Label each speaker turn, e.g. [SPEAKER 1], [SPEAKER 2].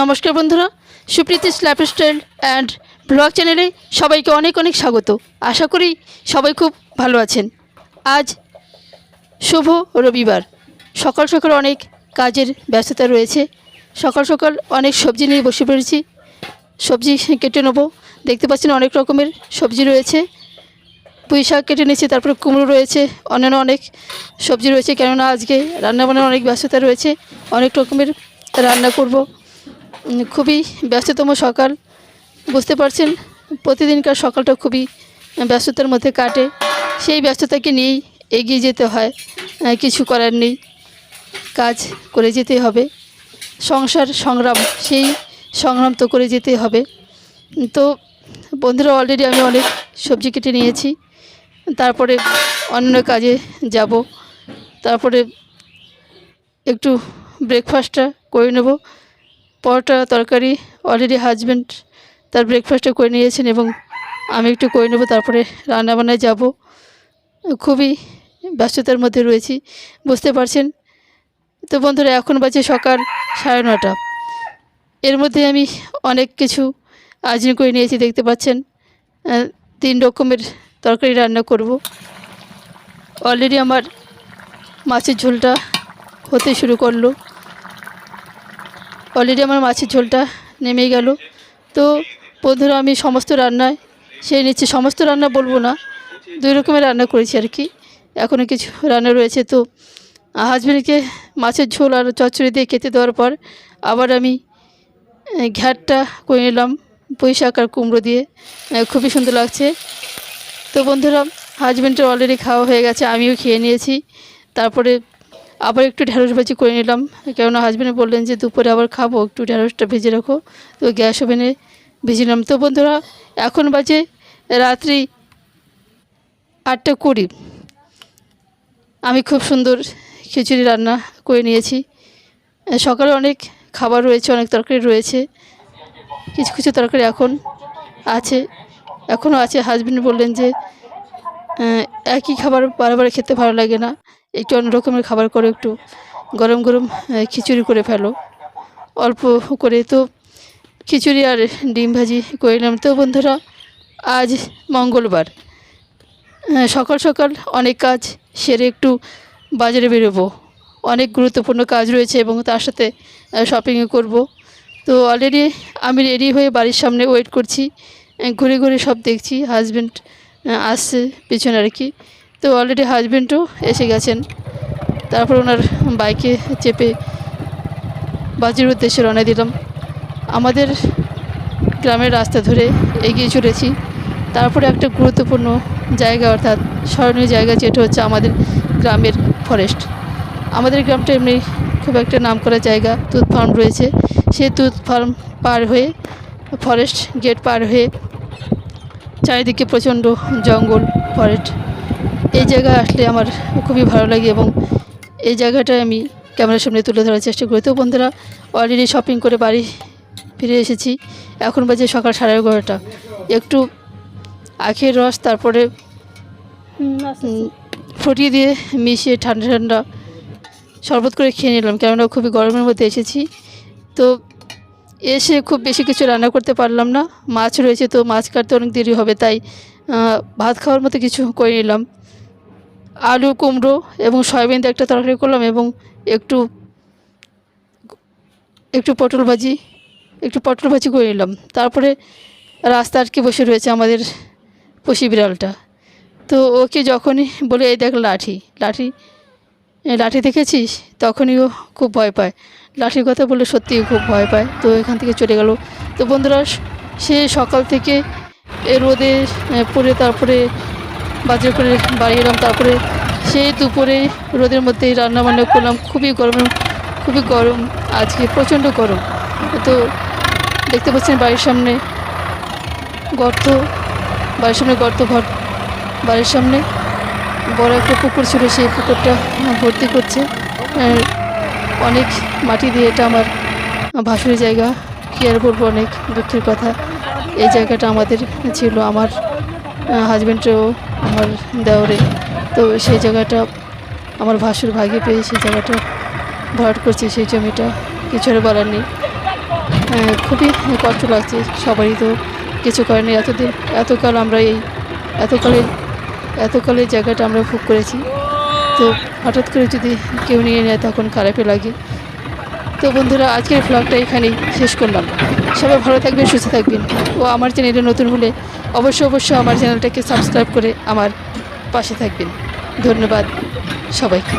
[SPEAKER 1] নমস্কার বন্ধুরা, Supriti Supriti's lifestyle and blog চ্যানেলে সবাইকে অনেক অনেক স্বাগত। আশা করি সবাই খুব ভালো আছেন। আজ শুভ রবিবার। সকাল সকাল অনেক কাজের ব্যস্ততা রয়েছে। সকাল সকাল অনেক সবজি নিয়ে বসে পড়েছি। সবজি কেটে নেব। দেখতে পাচ্ছেন অনেক রকমের সবজি রয়েছে। পুঁই শাক কেটে নিয়েছি, তারপরে কুমড়ো রয়েছে, অন্যান্য অনেক সবজি রয়েছে। কেননা আজকে রান্নাবান্নার অনেক ব্যস্ততা রয়েছে। অনেক রকমের রান্না করব। খুবই ব্যস্ততম সকাল। বুঝতে পারছেন, প্রতিদিনকার সকালটা খুবই ব্যস্ততার মধ্যে কাটে। সেই ব্যস্ততাকে নিয়েই এগিয়ে যেতে হয়। কিছু করার নেই। কাজ করে যেতে হবে। সংসার সংগ্রাম, সেই সংগ্রাম তো করে যেতে হবে। তো বন্ধুরা অলরেডি আমি অনেক সবজি কেটে নিয়েছি। তারপরে অন্য কাজে যাব। তারপরে একটু ব্রেকফাস্টটা করে নেব। পরোটা তরকারি অলরেডি হাজব্যান্ড তার ব্রেকফাস্টটা করে নিয়েছেন এবং আমি একটু করে নেব, তারপরে রান্নাবান্নায় যাব। খুবই ব্যস্ততার মধ্যে রয়েছি, বুঝতে পারছেন? তো বন্ধুরা, এখন বাজে সকাল সাড়ে নটা এর মধ্যে আমি অনেক কিছু আয়োজন করে নিয়েছি, দেখতে পাচ্ছেন? তিন রকমের তরকারি রান্না করব। অলরেডি আমার মাছের ঝোলটা হতে শুরু করল। অলরেডি আমার মাছের ঝোলটা নেমে গেল। তো বন্ধুরা, আমি সমস্ত রান্নায়, সেই নিচ্ছি সমস্ত রান্না বলব না, দুই রকমের রান্না করেছি আর কি। এখনও কিছু রান্না রয়েছে। তো হাজব্যান্ডকে মাছের ঝোল আর চচ্চড়ি দিয়ে খেতে দেওয়ার পর আবার আমি ঘ্যাটটা করে নিলাম, পুঁই শাক আর কুমড়ো দিয়ে। খুবই সুন্দর লাগছে। তো বন্ধুরা হাজব্যান্ডের অলরেডি খাওয়া হয়ে গেছে, আমিও খেয়ে নিয়েছি। তারপরে আবার একটু ঢ্যাঁড়স ভাজি করে নিলাম। কেননা হাজব্যান্ড বললেন যে, দুপুরে আবার খাব, একটু ঢ্যাঁড়সটা ভেজে রাখো। তো গ্যাস ওভেনে ভেজে নিলাম তো বন্ধুরা, এখন বাজে রাত্রি আটটা কুড়ি। আমি খুব সুন্দর খিচুড়ি রান্না করে নিয়েছি। সকালে অনেক খাবার রয়েছে, অনেক তরকারি রয়েছে। কিছু কিছু তরকারি এখন আছে। এখনও আছে। হাজব্যান্ড বললেন যে একই খাবার বারবার খেতে ভালো লাগে না। একটু অন্য রকমের খাবার করে একটু গরম গরম খিচুড়ি করে ফেলো। অল্প করে তো খিচুড়ি আর ডিম ভাজি করে নিলাম। তো বন্ধুরা, আজ মঙ্গলবার। সকাল সকাল অনেক কাজ সেরে একটু বাজারে বেরোবো। অনেক গুরুত্বপূর্ণ কাজ রয়েছে এবং তার সাথে শপিংও করব। তো অলরেডি আমি রেডি হয়ে বাড়ির সামনে ওয়েট করছি। ঘুরে ঘুরে সব দেখছি। হাজব্যান্ড আসছে পিছনে আর কি। তো অলরেডি হাজব্যান্ডও এসে গেছেন। তারপর ওনার বাইকে চেপে বাজির উদ্দেশ্যে রওনা দিলাম। আমাদের গ্রামের রাস্তা ধরে এগিয়ে চলেছি। তারপরে একটা গুরুত্বপূর্ণ জায়গা অর্থাৎ স্মরণীয় জায়গা যেটা হচ্ছে আমাদের গ্রামের ফরেস্ট আমাদের গ্রামটা এমনি খুব একটা নাম করা জায়গা, তুত ফার্ম রয়েছে। সেই তুত ফার্ম পার হয়ে ফরেস্ট গেট পার হয়ে চারিদিকে প্রচণ্ড জঙ্গল ফরেস্ট এই জায়গায় আসলে আমার খুবই ভালো লাগে এবং এই জায়গাটায় আমি ক্যামেরার সামনে তুলে ধরার চেষ্টা করি। তো বন্ধুরা অলরেডি শপিং করে বাড়ি ফিরে এসেছি। এখন বাজে সকাল সাড়ে এগারোটা। একটু আখের রস তারপরে ফুটিয়ে দিয়ে মিশিয়ে ঠান্ডা ঠান্ডা শরবত করে খেয়ে নিলাম। কেননা খুবই গরমের মধ্যে এসেছি। তো এসে খুব বেশি কিছু রান্না করতে পারলাম না। মাছ রয়েছে তো মাছ কাটতে অনেক দেরি হবে তাই ভাত খাওয়ার মতো কিছু করে নিলাম। আলু, কুমড়ো এবং সয়াবিন দিয়ে একটা তরকারি করলাম এবং একটু একটু পটল ভাজি, একটু পটল ভাজি করে নিলাম। তারপরে রাস্তা আটকে বসে রয়েছে আমাদের পুষি বিড়ালটা। তো ওকে যখনই বলে, এই দেখ লাঠি লাঠি লাঠি দেখেছিস? তখনই ও খুব ভয় পায়। লাঠির কথা বলে সত্যিই খুব ভয় পায়। তো এখান থেকে চলে গেল। তো বন্ধুরা, সে সকাল থেকে রোদে পড়ে তারপরে বাজার করে বাড়ি এলাম, তারপরে সেই দুপুরে রোদের মধ্যেই রান্না বান্না করলাম। খুবই গরম খুবই গরম, আজকে প্রচণ্ড গরম। তো দেখতে পাচ্ছেন বাড়ির সামনে গর্ত, বাড়ির সামনে গর্ত ঘর বাড়ির সামনে বড় একটা পুকুর ছিল, সেই পুকুরটা ভর্তি করছে। অনেক মাটি দিয়ে এটা আমার ভাসুরের জায়গা। কী আর বলব, অনেক দুঃখের কথা। এই জায়গাটা আমাদের ছিল, আমার হাজব্যান্ডও আমার দেওরে। তো সেই জায়গাটা আমার ভাসুর ভাগে পেয়ে সেই জায়গাটা ভরাট করছে, সেই জমিটা। কিছু আর বলার নেই। খুবই কষ্ট লাগছে, সবারই তো কিছু করেনি এতদিন, এতকাল আমরা এই এতকালের এতকালের জায়গাটা আমরা ভোগ করেছি। তো হঠাৎ করে যদি কেউ নিয়ে নেয় তখন খারাপই লাগে। তো বন্ধুরা, আজকের ভ্লগটা এখানেই শেষ করলাম। সবাই ভালো থাকবেন, সুস্থ থাকবেন। ও আমার চ্যানেলে নতুন হলে অবশ্যই অবশ্যই আমার চ্যানেলটাকে সাবস্ক্রাইব করে আমার পাশে থাকবেন। ধন্যবাদ সবাইকে।